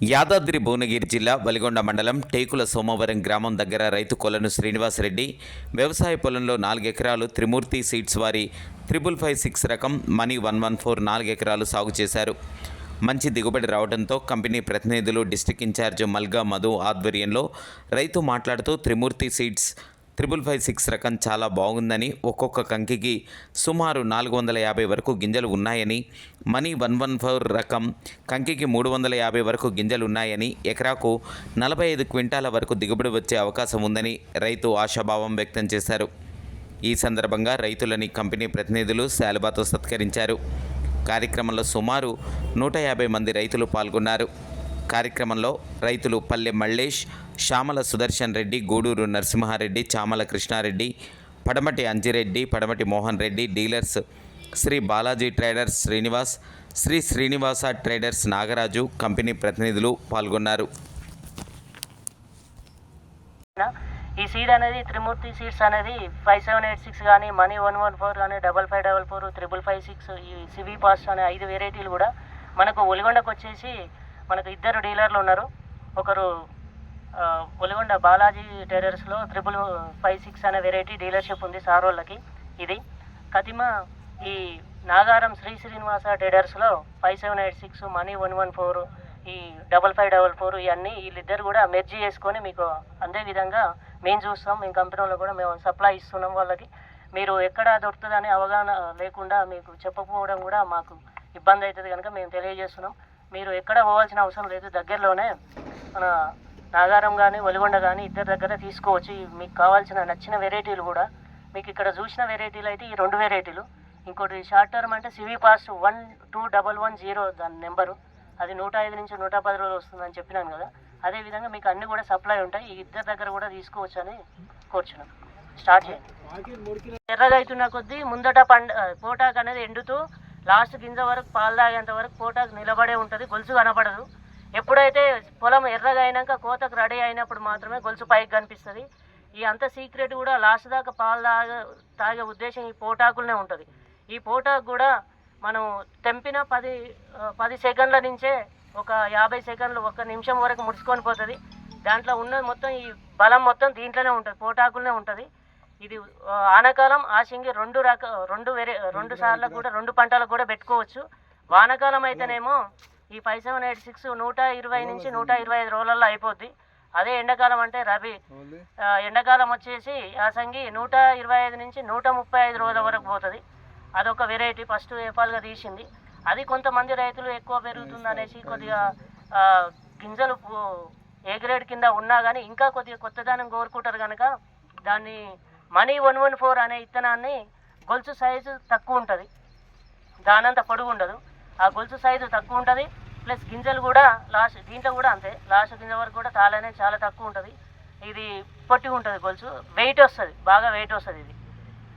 యాదాద్రి భువనగిరి జిల్లా వలిగొండ మండలం టేకుల సోమవరం గ్రామం దగ్గర రైతు కొలను శ్రీనివాసరెడ్డి వ్యవసాయ పొలంలో నాలుగు ఎకరాలు త్రిమూర్తి సీడ్స్ వారి త్రిబుల్ ఫైవ్ సిక్స్ రకం మనీ వన్ వన్ ఫోర్ నాలుగు ఎకరాలు సాగు చేశారు. మంచి దిగుబడి రావడంతో కంపెనీ ప్రతినిధులు డిస్టిక్ ఇన్ఛార్జ్ మల్గా మధు ఆధ్వర్యంలో రైతు మాట్లాడుతూ Trimurthy seeds triple five six రకం చాలా బాగుందని ఒక్కొక్క కంకికి సుమారు నాలుగు వందల యాభై వరకు గింజలు ఉన్నాయని మనీ వన్ వన్ ఫోర్ రకం కంకికి మూడు వందల యాభై వరకు గింజలు ఉన్నాయని ఎకరాకు నలభై ఐదు క్వింటాల వరకు దిగుబడి వచ్చే అవకాశం ఉందని రైతు ఆశాభావం వ్యక్తం చేశారు. ఈ సందర్భంగా రైతులని కంపెనీ ప్రతినిధులు శాలుబాతో సత్కరించారు. కార్యక్రమంలో సుమారు నూట యాభై మంది రైతులు పాల్గొన్నారు. కార్యక్రమంలో రైతులు పల్లె Mallesh Shyamala Sudarshan Reddy Gudur Narasimha Reddy Chamala Krishnareddy Padamati Anjireddy Padamati Mohan Reddy dealers Shri Balaji traders Srinivas Shri Srinivasa traders Nagaraju company ప్రతినిధులు పాల్గొన్నారు. ఈ సీడ్ అనేది త్రిమూర్తి సీడ్స్ అనేది ఫైవ్ సెవెన్ ఎయిట్ సిక్స్ కానీ మనీ వన్ వన్ ఫోర్ కానీ double five double four triple five six ఈ CV pass అనే ఐదు వెరైటీలు కూడా మనకు ఒలిగొండకు వచ్చేసి మనకు ఇద్దరు డీలర్లు ఉన్నారు. ఒకరు ఒలిగొండ బాలాజీ టెరర్స్లో త్రిబుల్ ఫైవ్ సిక్స్ అనే వెరైటీ డీలర్షిప్ ఉంది సార్ వాళ్ళకి. ఇది. కతిమ ఈ Nagaram Shri Srinivasa ట్రేడర్స్లో five seven eight six money one one four ఈ డబల్ ఫైవ్ డబల్ ఫోర్ ఇవన్నీ వీళ్ళిద్దరు కూడా మెర్జీ చేసుకొని మీకు అందే విధంగా మేము చూస్తాం. మేము కంపెనీలో కూడా మేము సప్లై ఇస్తున్నాం వాళ్ళకి. మీరు ఎక్కడ దొరుకుతుందని అవగాహన లేకుండా మీకు చెప్పకపోవడం కూడా మాకు ఇబ్బంది అవుతుంది కనుక మేము తెలియజేస్తున్నాం. మీరు ఎక్కడ పోవాల్సిన అవసరం లేదు. దగ్గరలోనే మన నాగారం కానీ ఒలిగొండ కానీ ఇద్దరి దగ్గర తీసుకోవచ్చు. మీకు కావాల్సిన నచ్చిన వెరైటీలు కూడా మీకు ఇక్కడ చూసిన వెరైటీలు అయితే ఈ రెండు వెరైటీలు. ఇంకోటి షార్ట్ టర్మ్ అంటే CV pass one two double one zero దాని నెంబరు. అది నూట ఐదు నుంచి నూట పది రోజులు వస్తుందని చెప్పినాను కదా. అదే విధంగా మీకు అన్ని కూడా సప్లై ఉంటాయి. ఈ ఇద్దరి దగ్గర కూడా తీసుకోవచ్చు అని కోరుచున్నాను స్టార్ట్ చేయండి. ఎర్రగా అవుతున్న కొద్దీ ముందట పండ పోటాకు అనేది ఎండుతూ లాస్ట్ గింజ వరకు పాలు తాగేంత వరకు పోటాకు నిలబడే ఉంటుంది గొలుసు కనపడదు ఎప్పుడైతే పొలం ఎర్రగా అయినాక కోతకు రెడీ అయినప్పుడు మాత్రమే గొలుసు పైకి కనిపిస్తుంది. ఈ అంత సీక్రెట్ కూడా లాస్ట్ దాకా పాలు తాగే తాగే ఉద్దేశం ఈ పోటాకులనే ఉంటుంది. ఈ పోటాకు కూడా మనం తెంపిన పది పది సెకండ్ల నుంచే ఒక యాభై సెకండ్లు ఒక నిమిషం వరకు ముడుచుకొని పోతుంది. దాంట్లో ఉన్న మొత్తం ఈ బలం మొత్తం దీంట్లోనే ఉంటుంది పోటాకులనే ఉంటుంది. ఇది ఆ, ఆనకాలం ఆశింగి రెండు రక రెండు వేరే రెండు సార్లు కూడా రెండు పంటలకు కూడా పెట్టుకోవచ్చు. వానకాలం అయితేనేమో ఈ ఫైవ్ సెవెన్ ఎయిట్ సిక్స్ నూట ఇరవై నుంచి నూట ఇరవై ఐదు రోజులలో అయిపోద్ది. అదే ఎండాకాలం అంటే రబీ. ఎండాకాలం వచ్చేసి యాసంగి నూట ఇరవై ఐదు నుంచి నూట ముప్పై ఐదు రోజుల వరకు పోతుంది. అదొక వెరైటీ ఫస్ట్ ఏపాలుగా తీసింది. అది కొంతమంది రైతులు ఎక్కువ పెరుగుతుంది అనేసి కొద్దిగా గింజలు ఏ గ్రేడ్ కింద ఉన్నా కానీ ఇంకా కొద్దిగా కొత్తదనం కోరుకుంటారు కనుక దాన్ని మనీ వన్ వన్ ఫోర్ అనే ఇత్తనాన్ని గొలుసు సైజు తక్కువ ఉంటుంది. దానంత పొడుగు ఉండదు. ఆ గొలుసు సైజు తక్కువ ఉంటుంది. ప్లస్ గింజలు కూడా లాస్ట్ దీంట్లో కూడా అంతే. లాస్ట్ గింజ వరకు కూడా తాళనే చాలా తక్కువ ఉంటుంది. ఇది పొట్టి ఉంటుంది గొలుసు. వెయిట్ వస్తుంది. బాగా వెయిట్ వస్తుంది ఇది.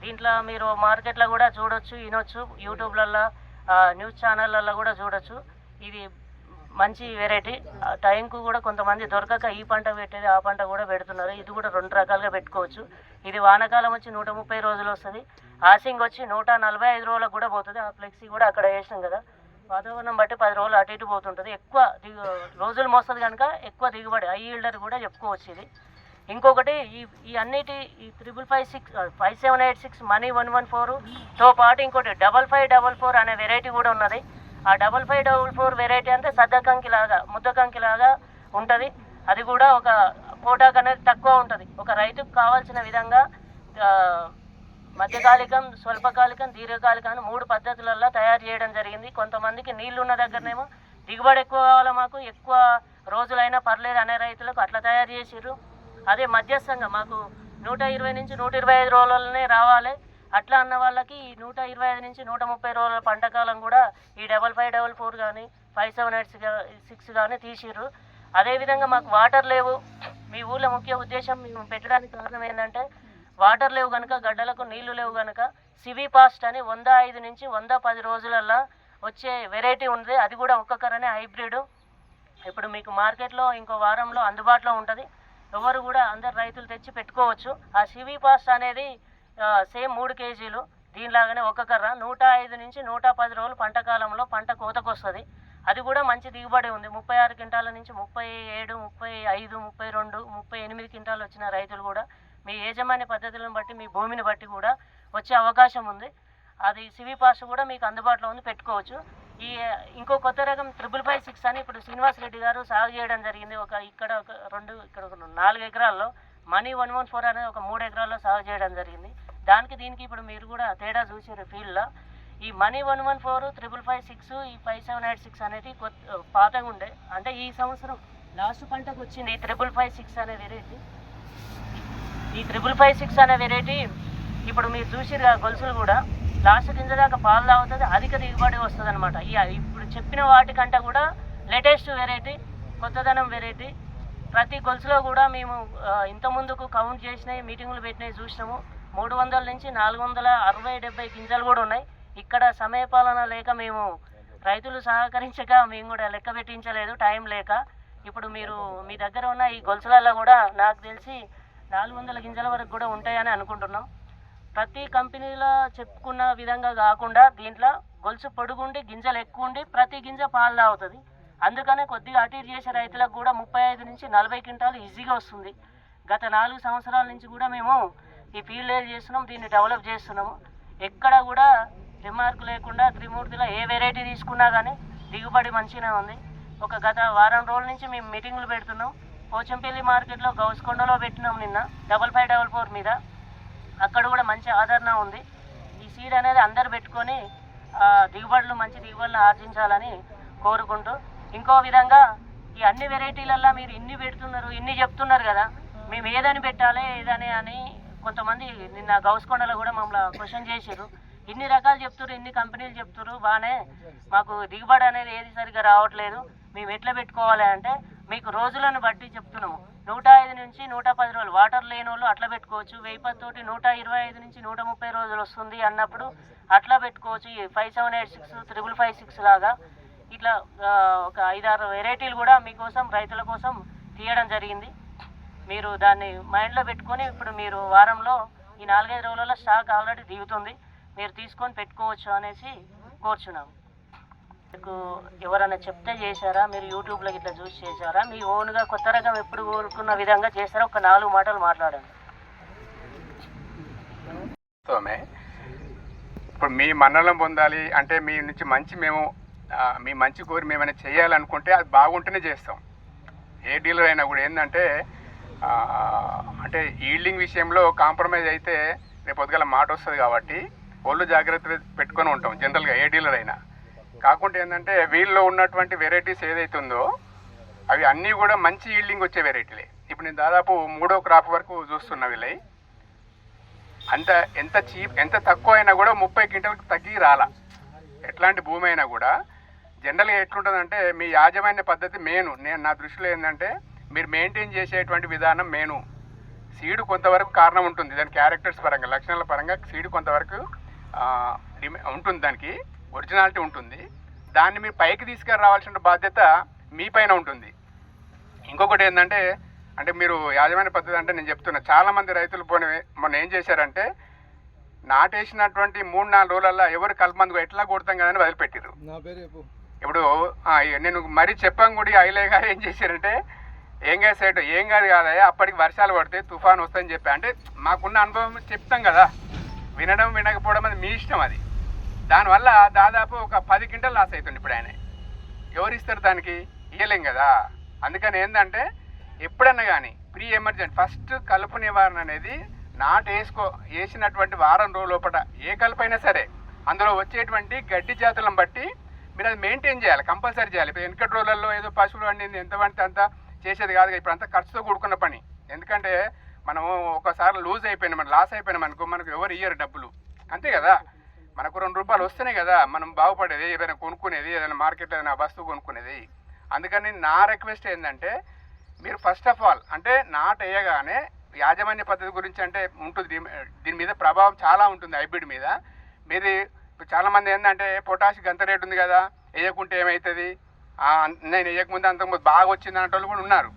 దీంట్లో మీరు మార్కెట్లో కూడా చూడొచ్చు వినొచ్చు. యూట్యూబ్లలో న్యూస్ ఛానళ్ళల్లో కూడా చూడొచ్చు. ఇది మంచి వెరైటీ టైంకు కూడా కొంతమంది దొరకక ఈ పంట పెట్టేది ఆ పంట కూడా పెడుతున్నారు. ఇది కూడా రెండు రకాలుగా పెట్టుకోవచ్చు. ఇది వానాకాలం వచ్చి నూట ముప్పై రోజులు వస్తుంది. ఆసింగ్ వచ్చి నూట నలభై ఐదు రోజులకు కూడా పోతుంది. ఆ ఫ్లెక్సీ కూడా అక్కడ వేసినాం కదా. వాతావరణం బట్టి పది రోజులు అటు ఇటు పోతుంటుంది. ఎక్కువ దిగు రోజులు మోస్తుంది కనుక ఎక్కువ దిగుబడి హై ఈల్డర్ కూడా చెప్పుకోవచ్చు ఇది. ఇంకొకటి ఈ ఈ అన్నిటి ఈ triple five six five seven eight six money one one ఫోర్తో పాటు ఇంకోటి డబల్ ఫైవ్ డబల్ ఫోర్ అనే వెరైటీ కూడా ఉన్నది. ఆ double five double four variety అంటే సద్ద కంకి లాగా ముద్ద కంకి లాగా ఉంటుంది. అది కూడా ఒక పోటాక్ అనేది తక్కువ ఉంటుంది. ఒక రైతుకు కావాల్సిన విధంగా మధ్యకాలికం స్వల్పకాలికం దీర్ఘకాలికం అని మూడు పద్ధతులలో తయారు చేయడం జరిగింది. కొంతమందికి నీళ్ళు ఉన్న దగ్గరనేమో దిగుబడి ఎక్కువ కావాలో మాకు ఎక్కువ రోజులైనా పర్లేదు అనే రైతులకు అట్లా తయారు చేసిర్రు. అదే మధ్యస్థంగా మాకు నూట ఇరవై నుంచి నూట ఇరవై ఐదు రోజులనే రావాలి. అట్లా అన్న వాళ్ళకి ఈ నూట ఇరవై ఐదు నుంచి నూట ముప్పై రోజుల పంట కాలం కూడా ఈ డబల్ ఫైవ్ డబల్ ఫోర్ కానీ ఫైవ్ సెవెన్ ఎయిట్ సిక్స్ కానీ తీసిర్రు. అదేవిధంగా మాకు వాటర్ లేవు. మీ ఊళ్ళో ముఖ్య ఉద్దేశం మేము పెట్టడానికి కారణం ఏంటంటే వాటర్ లేవు కనుక గడ్డలకు నీళ్ళు లేవు కనుక సివి పాస్ట్ అని వంద ఐదు నుంచి వంద పది రోజులల్లో వచ్చే వెరైటీ ఉంది. అది కూడా ఒక్కొక్కరనే హైబ్రిడ్. ఇప్పుడు మీకు మార్కెట్లో ఇంకో వారంలో అందుబాటులో ఉంటుంది. ఎవరు కూడా అందరు రైతులు తెచ్చి పెట్టుకోవచ్చు. ఆ సివి పాస్ట్ అనేది సేమ్ మూడు కేజీలు. దీనిలాగానే ఒక కర్ర. నూట ఐదు నుంచి నూట పది రోజులు పంట కాలంలో పంట కోతకు వస్తుంది అది కూడా మంచి దిగుబడి ఉంది. ముప్పై ఆరు క్వింటాల నుంచి ముప్పై ఏడు ముప్పై ఐదు ముప్పై రెండు ముప్పై ఎనిమిది క్వింటాలు వచ్చిన రైతులు కూడా మీ యాజమాన్య పద్ధతులను బట్టి మీ భూమిని బట్టి కూడా వచ్చే అవకాశం ఉంది. అది సివి పాస్ కూడా మీకు అందుబాటులో ఉంది పెట్టుకోవచ్చు. ఈ ఇంకో కొత్త రకం ట్రిపుల్ ఫైవ్ సిక్స్ అని ఇప్పుడు శ్రీనివాస్ రెడ్డి గారు సాగు చేయడం జరిగింది. ఒక ఇక్కడ ఒక రెండు ఇక్కడ ఒక నాలుగు ఎకరాల్లో మనీ వన్ వన్ ఫోర్ అనేది ఒక మూడు ఎకరాల్లో సాగు చేయడం జరిగింది. దానికి దీనికి ఇప్పుడు మీరు కూడా తేడా చూసారు ఫీల్డ్లో. ఈ money one one four triple five six ఈ ఫైవ్ సెవెన్ ఎయిట్ సిక్స్ అనేది కొత్త పాతగా ఉండే. అంటే ఈ సంవత్సరం లాస్ట్ పంటకు వచ్చింది ఈ త్రిపుల్ ఫైవ్ సిక్స్ అనే వెరైటీ ఈ త్రిపుల్ ఫైవ్ సిక్స్ అనే వెరైటీ ఇప్పుడు మీరు చూసిరు గొలుసులు కూడా. లాస్ట్ కింద దాకా పాలు తాగుతుంది అధిక దిగుబడి వస్తుంది అనమాట ఈ ఇప్పుడు చెప్పిన వాటికంటే కూడా లేటెస్ట్ వెరైటీ కొత్తదనం వెరైటీ ప్రతి గొలుసులో కూడా మేము ఇంత ముందుకు కౌంట్ చేసినవి మీటింగులు పెట్టినవి చూసినాము. మూడు వందల నుంచి నాలుగు వందల అరవై డెబ్బై గింజలు కూడా ఉన్నాయి. ఇక్కడ సమయపాలన లేక మేము రైతులు సహకరించక మేము కూడా లెక్క పెట్టించలేదు టైం లేక. ఇప్పుడు మీరు మీ దగ్గర ఉన్న ఈ గొలుసులలో కూడా నాకు తెలిసి నాలుగు వందల గింజల వరకు కూడా ఉంటాయని అనుకుంటున్నాం. ప్రతి కంపెనీలో చెప్పుకున్న విధంగా కాకుండా దీంట్లో గొలుసు పొడుగుండి గింజలు ఎక్కువ ఉండి ప్రతి గింజ పాలు తాగుతుంది. అందుకనే కొద్దిగా అటు ఇటు చేసే రైతులకు కూడా ముప్పై ఐదు నుంచి నలభై క్వింటాలు ఈజీగా వస్తుంది. గత నాలుగు సంవత్సరాల నుంచి కూడా మేము ఈ ఫీల్డ్ ఏర్ చేస్తున్నాం? దీన్ని డెవలప్ చేస్తున్నాము. ఎక్కడ కూడా రిమార్క్ లేకుండా త్రిమూర్తిలో ఏ వెరైటీ తీసుకున్నా కానీ దిగుబడి మంచిగానే ఉంది. ఒక గత వారం రోజుల నుంచి మేము మీటింగ్లు పెడుతున్నాం. పోచంపల్లి మార్కెట్లో గౌస్కొండలో పెట్టినాం నిన్న డబల్ ఫైవ్ డబల్ ఫోర్ మీద. అక్కడ కూడా మంచి ఆదరణ ఉంది. ఈ సీడ్ అనేది అందరు పెట్టుకొని దిగుబడులు మంచి దిగుబడులు ఆర్జించాలని కోరుకుంటూ ఇంకో విధంగా ఈ అన్ని వెరైటీలల్లో మీరు ఇన్ని పెడుతున్నారు ఇన్ని చెప్తున్నారు కదా మేము ఏదని పెట్టాలి ఏదని అని కొంతమంది నిన్న గౌస్కొండలో కూడా మమ్మల్ని క్వశ్చన్ చేశారు. ఇన్ని రకాలు చెప్తారు ఇన్ని కంపెనీలు చెప్తారు బాగానే మాకు దిగుబడి అనేది ఏది సరిగ్గా రావట్లేదు. మేము ఎట్లా పెట్టుకోవాలి అంటే మీకు రోజులను బట్టి చెప్తున్నాము. నూట ఐదు నుంచి నూట పది రోజులు వాటర్ లేని వాళ్ళు అట్లా పెట్టుకోవచ్చు. వెయ్యి నూట ఇరవై ఐదు నుంచి నూట ముప్పై రోజులు వస్తుంది అన్నప్పుడు అట్లా పెట్టుకోవచ్చు. ఈ five seven eight six triple five six లాగా ఇట్లా ఒక ఐదారు వెరైటీలు కూడా మీకోసం రైతుల కోసం తీయడం జరిగింది. మీరు దాన్ని మైండ్లో పెట్టుకొని ఇప్పుడు మీరు వారంలో ఈ నాలుగైదు రోజులలో స్టాక్ ఆల్రెడీ దిగుతుంది. మీరు తీసుకొని పెట్టుకోవచ్చు అనేసి కోరుచున్నాము మీకు ఎవరైనా చెప్తే చేశారా? మీరు యూట్యూబ్లో ఇట్లా చూసి చేశారా? మీ ఓన్గా కొత్త రకం ఎప్పుడు కోరుకున్న విధంగా చేశారా? ఒక నాలుగు మాటలు మాట్లాడండి. ఇప్పుడు మీ మన్నలం పొందాలి అంటే మీ నుంచి మంచి మేము మీ మంచి కోరి మేమైనా చేయాలనుకుంటే అది బాగుంటేనే చేస్తాం. ఏ డీలర్ అయినా కూడా ఏంటంటే అంటే ఈల్డింగ్ విషయంలో కాంప్రమైజ్ అయితే రేపు పొద్దుగల మాట వస్తుంది కాబట్టి ఒళ్ళు జాగ్రత్త పెట్టుకొని ఉంటాం జనరల్గా ఏ డీలర్ అయినా. కాకుండా ఏంటంటే వీళ్ళలో ఉన్నటువంటి వెరైటీస్ ఏదైతే ఉందో అవి అన్నీ కూడా మంచి ఈల్డింగ్ వచ్చే వెరైటీలే ఇప్పుడు నేను దాదాపు మూడో క్రాప్ వరకు చూస్తున్నా వీళ్ళవి అంత ఎంత చీప్ ఎంత తక్కువ అయినా కూడా ముప్పై క్వింటల్కి తగ్గి రాలా. ఎట్లాంటి భూమి అయినా కూడా. జనరల్గా ఎట్లుంటుందంటే మీ యాజమాన్య పద్ధతి మెయిన్ నేను నా దృష్టిలో ఏంటంటే మీరు మెయింటైన్ చేసేటువంటి విధానం మేను. సీడు కొంతవరకు కారణం ఉంటుంది. దాని క్యారెక్టర్స్ పరంగా లక్షణాల పరంగా సీడు కొంతవరకు ఉంటుంది దానికి ఒరిజినాలిటీ ఉంటుంది. దాన్ని మీరు పైకి తీసుకురావాల్సిన బాధ్యత మీ పైన ఉంటుంది. ఇంకొకటి ఏంటంటే అంటే మీరు యాజమాన్య పద్ధతి అంటే నేను చెప్తున్నా చాలా మంది రైతులు పోనీ మొన్న ఏం చేశారంటే నాటేసినటువంటి మూడు నాలుగు రోజులల్లో ఎవరు కలమందు ఎట్లా కొడతాం కదా అని వదిలిపెట్టారు ఇప్పుడు నేను మరీ చెప్పాం కూడా ఐలే గారు ఏం చేశారంటే ఏం కాదు సేటు ఏం కాదు కాదయ్యా అప్పటికి వర్షాలు పడితే తుఫాన్ వస్తాయని చెప్పి. అంటే మాకున్న అనుభవం చెప్తాం కదా వినడం వినకపోవడం అది మీ ఇష్టం అది. దానివల్ల దాదాపు ఒక పది క్వింటల్ లాస్ అవుతుంది ఇప్పుడు ఆయన. ఎవరు ఇస్తారు దానికి? ఇయ్యలేం కదా. అందుకని ఏంటంటే ఎప్పుడన్నా కానీ ప్రీ ఎమర్జెంట్ ఫస్ట్ కలుపు నివారణ అనేది నాటు వేసుకో వేసినటువంటి వారం రోజు లోపల ఏ కలుపు అయినా సరే అందులో వచ్చేటువంటి గడ్డి జాతులను బట్టి మీరు అది మెయింటైన్ చేయాలి కంపల్సరీ చేయాలి. ఇప్పుడు వెనకటి రోజులలో ఏదో పశువులు వండింది ఎంత వంటి అంత చేసేది కాదు ఇప్పుడు అంతా ఖర్చుతో కూడుకున్న పని. ఎందుకంటే మనం ఒకసారి లూజ్ అయిపోయినా మనం లాస్ అయిపోయినా మనకు మనకు ఎవరు ఇయ్యరు డబ్బులు. అంతే కదా? మనకు రెండు రూపాయలు వస్తున్నాయి కదా మనం బాగుపడేది ఏదైనా కొనుక్కునేది ఏదైనా మార్కెట్లో ఏదైనా వస్తువు కొనుక్కునేది. అందుకని నా రిక్వెస్ట్ ఏంటంటే మీరు ఫస్ట్ ఆఫ్ ఆల్ అంటే నాట్ వేయగానే యాజమాన్య పద్ధతి గురించి అంటే ఉంటుంది దీని- దీని మీద ప్రభావం చాలా ఉంటుంది హైబ్రిడ్ మీద. మీది ఇప్పుడు చాలామంది ఏంటంటే పొటాష్ గంత రేటు ఉంది కదా వేయకుంటే ఏమవుతుంది నేను వేయకముందు అంతకుముందు బాగా వచ్చింది అనే వాళ్ళు కూడా ఉన్నారు.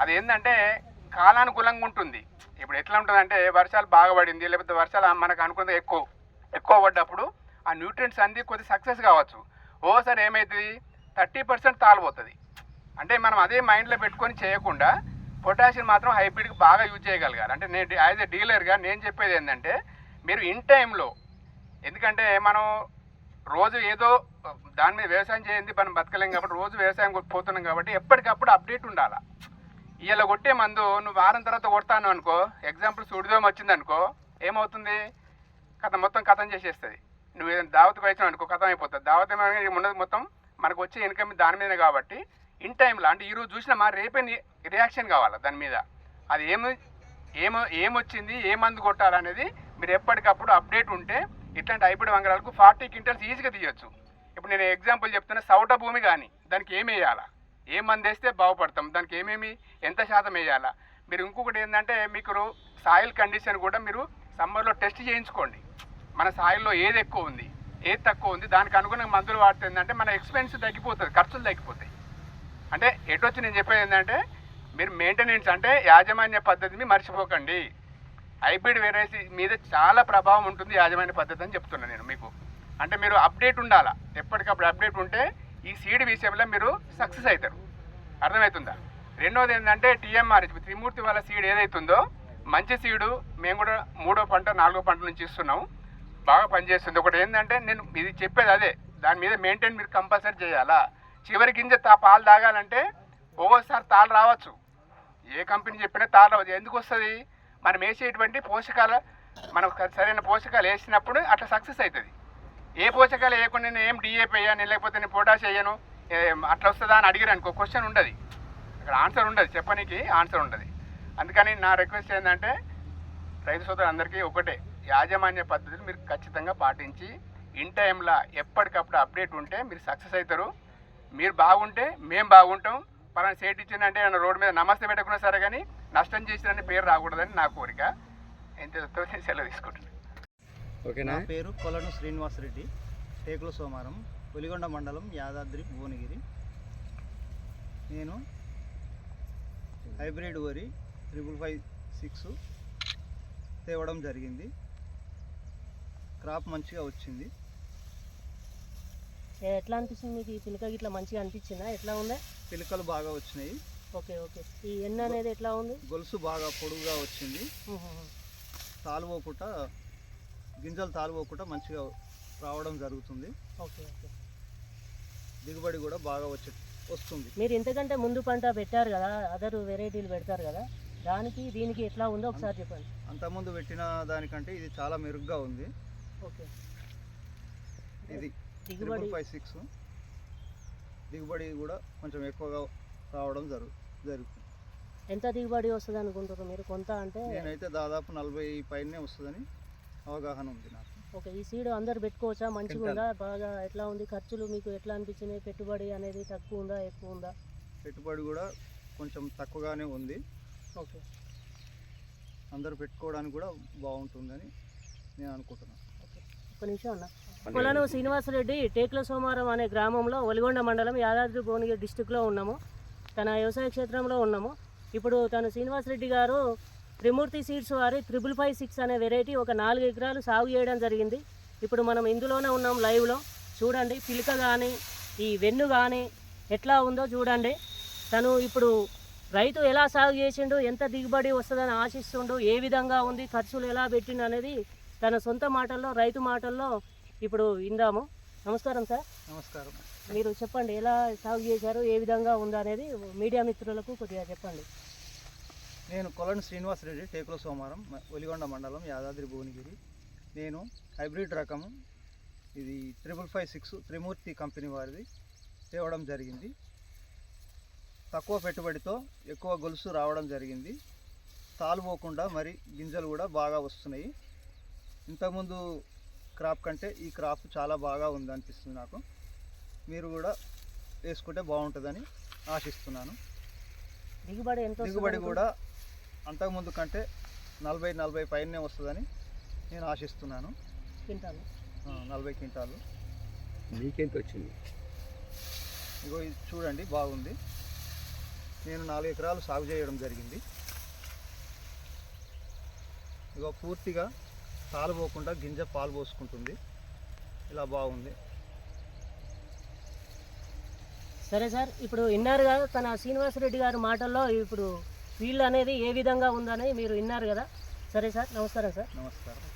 అది ఏంటంటే కాలానుకూలంగా ఉంటుంది. ఇప్పుడు ఎట్లా ఉంటుందంటే వర్షాలు బాగా పడింది లేకపోతే వర్షాలు మనకు అనుకున్నది ఎక్కువ ఎక్కువ పడ్డప్పుడు ఆ న్యూట్రియంట్స్ అంది కొద్ది సక్సెస్ కావచ్చు. ఓసారి ఏమవుతుంది థర్టీ పర్సెంట్ తాలిపోతుంది. అంటే మనం అదే మైండ్లో పెట్టుకొని చేయకుండా పొటాషియం మాత్రం హైబ్రిడ్కి బాగా యూజ్ చేయగలగాలి. అంటే నేను యాజ్ ఎ డీలర్గా నేను చెప్పేది ఏంటంటే మీరు ఇన్ టైంలో ఎందుకంటే మనం రోజు ఏదో దాని మీద వ్యవసాయం చేయండి మనం బతకలేం కాబట్టి రోజు వ్యవసాయం పోతున్నాం కాబట్టి ఎప్పటికప్పుడు అప్డేట్ ఉండాలా. ఇలా కొట్టే మందు నువ్వు వారం తర్వాత కొడతాను అనుకో ఎగ్జాంపుల్ సుడిదోమ వచ్చింది అనుకో ఏమవుతుంది? కథ మొత్తం కథం చేసేస్తుంది. నువ్వు ఏదైనా దావత్కి వచ్చినావు అనుకో కథం అయిపోతుంది. దావత్ ఉన్నది మొత్తం మనకు వచ్చే ఇన్కమ్ దాని మీదనే కాబట్టి ఇన్ టైంలో అంటే ఈరోజు చూసినా మా రేపే రియాక్షన్ కావాలా దాని మీద? అది ఏమి ఏమో ఏమొచ్చింది ఏ మందు కొట్టాలనేది మీరు ఎప్పటికప్పుడు అప్డేట్ ఉంటే ఇట్లాంటి హైబ్రిడ్ వంగరాలకు ఫార్టీ క్వింటల్స్ ఈజీగా తీయొచ్చు. ఇప్పుడు నేను ఎగ్జాంపుల్ చెప్తున్నా సౌట భూమి కానీ దానికి ఏమి వేయాలా? ఏ మంది వేస్తే బాగుపడతాం? దానికి ఏమేమి ఎంత శాతం వేయాలా? మీరు ఇంకొకటి ఏంటంటే మీకు సాయిల్ కండిషన్ కూడా మీరు సమ్మర్లో టెస్ట్ చేయించుకోండి. మన సాయిల్లో ఏది ఎక్కువ ఉంది ఏది తక్కువ ఉంది దానికి అనుగుణంగా మందులు వాడితే ఏంటంటే మన ఎక్స్పెన్స్ తగ్గిపోతుంది ఖర్చులు తగ్గిపోతాయి. అంటే ఎటు వచ్చి నేను చెప్పేది ఏంటంటే మీరు మెయింటెనెన్స్ అంటే యాజమాన్య పద్ధతిని మర్చిపోకండి. హైబ్రిడ్ వెరైటీ మీద చాలా ప్రభావం ఉంటుంది యాజమాన్య పద్ధతి అని చెప్తున్నాను నేను మీకు. అంటే మీరు అప్డేట్ ఉండాలా? ఎప్పటికప్పుడు అప్డేట్ ఉంటే ఈ సీడ్ విషయంలో మీరు సక్సెస్ అవుతారు. అర్థమవుతుందా? రెండోది ఏంటంటే టీఎంఆర్ త్రిమూర్తి వాళ్ళ సీడ్ ఏదైతుందో మంచి సీడు మేము కూడా మూడో పంట నాలుగో పంట నుంచి ఇస్తున్నాము బాగా పనిచేస్తుంది. ఒకటి ఏంటంటే నేను ఇది చెప్పేది అదే. దాని మీద మెయింటైన్ మీరు కంపల్సరీ చేయాలా? చివరి గింజ తా పాలు తాగాలంటే ఒక్కోసారి తాళ్ళు రావచ్చు. ఏ కంపెనీ చెప్పినా తాళ్ళు రావచ్చు ఎందుకు వస్తుంది? మనం వేసేటువంటి పోషకాల మనం సరైన పోషకాలు వేసినప్పుడు అట్లా సక్సెస్ అవుతుంది ఏ పోషకాలు వేయకుండా నేను ఏం డిఏపీ వేయను లేకపోతే నేను పొటాష్ వేయను అట్లా వస్తుందా అని అడిగారు అనుకో క్వశ్చన్ ఉండదు. అక్కడ ఆన్సర్ ఉండదు చెప్పనీకి ఆన్సర్ ఉండదు. అందుకని నా రిక్వెస్ట్ ఏంటంటే రైతు సోదరులందరికీ ఒకటే యాజమాన్య పద్ధతులు మీరు ఖచ్చితంగా పాటించి ఇన్ టైంలో ఎప్పటికప్పుడు అప్డేట్ ఉంటే మీరు సక్సెస్ అవుతారు మీరు బాగుంటే మేము బాగుంటాం. పలానా సేట్ ఇచ్చిందంటే ఏమన్నా రోడ్డు మీద నమస్తే పెట్టకున్నా సరే కానీ నష్టం చేసినని పేరు రాకూడదని నా కోరిక. ఎంత సెలవు తీసుకుంటున్నాను ఓకేనా? నా పేరు కొలను శ్రీనివాసరెడ్డి టేకుల సోమారం పులిగొండ మండలం యాదాద్రి భువనగిరి. నేను హైబ్రిడ్ వరి త్రిబుల్ ఫైవ్ సిక్స్ తేవడం జరిగింది. క్రాప్ మంచిగా వచ్చింది. ఎట్లా అనిపిస్తుంది మీకు ఈ పిలక? గిట్లా మంచిగా అనిపించిందా? ఎట్లా ఉందా? పిలకలు బాగా వచ్చినాయి. Okay okay. ఈ ఎన్న అనేది ఎట్లా ఉంది? గొలుసు బాగా పొడుగుగా వచ్చింది. తాలుపోకుండా గింజలు తాలుపోకుండా మంచిగా రావడం జరుగుతుంది. Okay okay. దిగుబడి కూడా బాగా వచ్చే వస్తుంది. మీరు ఇంతకంటే ముందు పంట పెట్టారు కదా అదర్ వెరైటీలు పెడతారు కదా దానికి దీనికి ఎట్లా ఉందో ఒకసారి చెప్పండి. అంతకుముందు పెట్టిన దానికంటే ఇది చాలా మెరుగ్గా ఉంది. ఓకే. ఇది దిగుబడి ఫైవ్ సిక్స్ దిగుబడి కూడా కొంచెం ఎక్కువగా రావడం జరుగు జరుగుతుంది. ఎంత దిగుబడి వస్తుంది అనుకుంటారు మీరు? కొంత అంటే నేనైతే దాదాపు నలభై పైనే వస్తుందని అవగాహన ఉంది నాకు. ఓకే ఈ సీడ్ అందరు పెట్టుకోవచ్చా? మంచిగా ఉందా బాగా ఎట్లా ఉంది? ఖర్చులు మీకు ఎట్లా అనిపించినాయి? పెట్టుబడి అనేది తక్కువ ఉందా? ఎక్కువ ఉందా? పెట్టుబడి కూడా కొంచెం తక్కువగానే ఉంది. ఓకే. అందరూ పెట్టుకోవడానికి కూడా బాగుంటుందని నేను అనుకుంటున్నాను. ఒక నిమిషం అన్న. పొలను శ్రీనివాసరెడ్డి టేకుల సోమారం అనే గ్రామంలో ఒలిగొండ మండలం యాదాద్రి భువనగిరి డిస్టిక్లో ఉన్నాము. తన వ్యవసాయ క్షేత్రంలో ఉన్నాము. ఇప్పుడు తను శ్రీనివాసరెడ్డి గారు త్రిమూర్తి సీడ్స్ వారి త్రిబుల్ ఫైవ్ సిక్స్ అనే వెరైటీ ఒక నాలుగు ఎకరాలు సాగు చేయడం జరిగింది. ఇప్పుడు మనం ఇందులోనే ఉన్నాం లైవ్లో. చూడండి పిలిక కానీ ఈ వెన్ను కానీ ఎట్లా ఉందో చూడండి. తను ఇప్పుడు రైతు ఎలా సాగు చేసిండు ఎంత దిగుబడి వస్తుందని ఆశిస్తుండు ఏ విధంగా ఉంది ఖర్చులు ఎలా పెట్టిండు అనేది తన సొంత మాటల్లో రైతు మాటల్లో ఇప్పుడు విందాము. నమస్కారం సార్. నమస్కారం. మీరు చెప్పండి ఎలా సాగు చేశారు ఏ విధంగా ఉందనేది అనేది మీడియా మిత్రులకు కొద్దిగా చెప్పండి. నేను కొలను శ్రీనివాసరెడ్డి టేకుల సోమారం ఒలిగొండ మండలం యాదాద్రి భువనగిరి. నేను హైబ్రిడ్ రకము ఇది triple five six Trimurthy company వారిది తేవడం జరిగింది. తక్కువ పెట్టుబడితో ఎక్కువ గొలుసు రావడం జరిగింది. తాలుపోకుండా మరి గింజలు కూడా బాగా వస్తున్నాయి. ఇంతకుముందు క్రాప్ కంటే ఈ క్రాప్ చాలా బాగా ఉంది అనిపిస్తుంది నాకు. మీరు కూడా వేసుకుంటే బాగుంటుందని ఆశిస్తున్నాను. దిగుబడి ఎంత దిగుబడి? కూడా అంతకుముందు కంటే నలభై నలభై పైనే వస్తుందని నేను ఆశిస్తున్నాను. క్వింటాలు. ఆ, నలభై క్వింటాలు. మీకెంత వచ్చింది? ఇగో ఇది చూడండి బాగుంది. నేను నాలుగు ఎకరాలు సాగు చేయడం జరిగింది. ఇగో పూర్తిగా పాలు పోకుండా గింజ పాలు పోసుకుంటుంది. ఇలా బాగుంది. సరే సార్ ఇప్పుడు విన్నారు కదా తన శ్రీనివాసరెడ్డి గారి మాటల్లో ఇప్పుడు ఫీల్డ్ అనేది ఏ విధంగా ఉందని మీరు విన్నారు కదా. సరే సార్ నమస్కారం సార్. నమస్కారం.